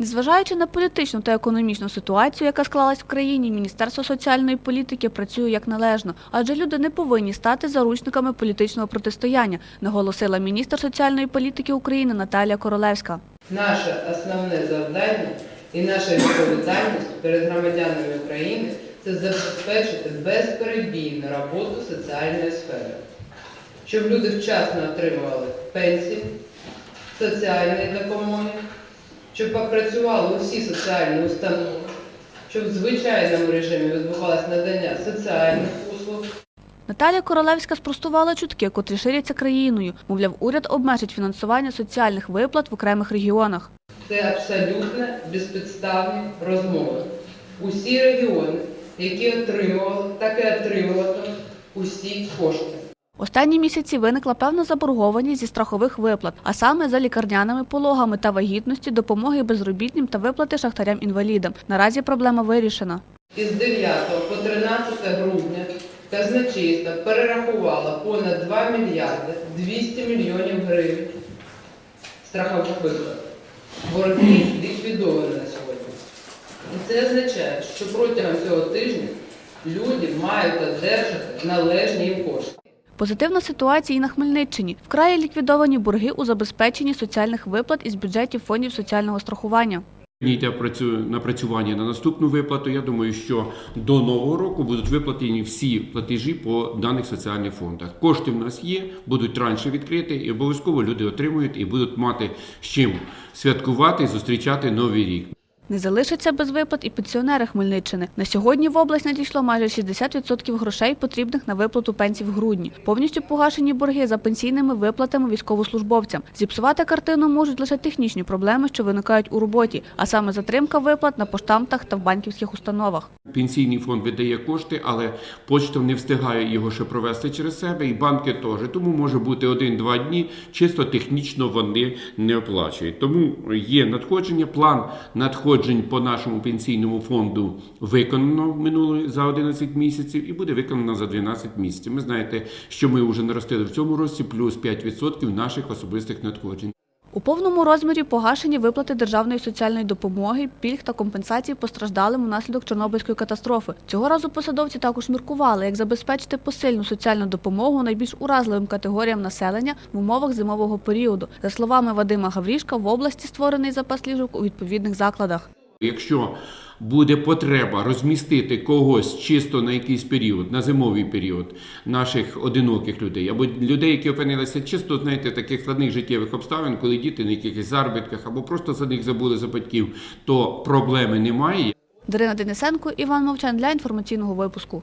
Незважаючи на політичну та економічну ситуацію, яка склалась в країні, Міністерство соціальної політики працює як належно, адже люди не повинні стати заручниками політичного протистояння, наголосила міністр соціальної політики України Наталія Королевська. Наше основне завдання і наша відповідальність перед громадянами України це забезпечити безперебійну роботу соціальної сфери, щоб люди вчасно отримували пенсії, соціальної допомоги, щоб попрацювали усі соціальні установи, щоб в звичайному режимі відбувалося надання соціальних послуг. Наталія Королевська спростувала чутки, котрі ширяться країною. Мовляв, уряд обмежить фінансування соціальних виплат в окремих регіонах. Це абсолютно безпідставні розмови. Усі регіони, які отримували, так і отримуватимуть усі кошти. Останні місяці виникла певна заборгованість зі страхових виплат, а саме за лікарняними пологами та вагітності, допомоги безробітним та виплати шахтарям-інвалідам. Наразі проблема вирішена. Із 9 по 13 грудня казначейство перерахувало понад 2 мільярди 200 мільйонів гривень страхових виплат. Борги ліквідовані на сьогодні. І це означає, що протягом цього тижня люди мають одержати належні їм кошти. Позитивна ситуація і на Хмельниччині. Вкрай ліквідовані борги у забезпеченні соціальних виплат із бюджетів фондів соціального страхування. Йде працю- напрацювання на наступну виплату. Я думаю, що до нового року будуть виплатені всі платежі по даних соціальних фондах. Кошти в нас є, будуть раніше відкриті, і обов'язково люди отримують і будуть мати з чим святкувати і зустрічати новий рік. Не залишаться без виплат і пенсіонери Хмельниччини. На сьогодні в область надійшло майже 60% грошей, потрібних на виплату пенсій в грудні. Повністю погашені борги за пенсійними виплатами військовослужбовцям. Зіпсувати картину можуть лише технічні проблеми, що виникають у роботі, а саме затримка виплат на поштамтах та в банківських установах. Пенсійний фонд видає кошти, але почта не встигає його ще провести через себе, і банки теж. Тому може бути один-два дні, чисто технічно вони не оплачують. Тому є надходження. План надходжень по нашому пенсійному фонду виконано минулої за 11 місяців і буде виконано за 12 місяців. Ми знаєте, що ми вже наростили в цьому році плюс 5% наших особистих надходжень. У повному розмірі погашені виплати державної соціальної допомоги, пільг та компенсацій постраждалим унаслідок Чорнобильської катастрофи. Цього разу посадовці також міркували, як забезпечити посильну соціальну допомогу найбільш уразливим категоріям населення в умовах зимового періоду. За словами Вадима Гаврішка, в області створений запас ліжок у відповідних закладах. Якщо буде потреба розмістити когось чисто на якийсь період, на зимовий період наших одиноких людей, або людей, які опинилися чисто, знаєте, таких складних життєвих обставин, коли діти на якихось заробітках або просто за них забули за батьків, то проблеми немає. Дарина Денисенко, Іван Мовчан для інформаційного випуску.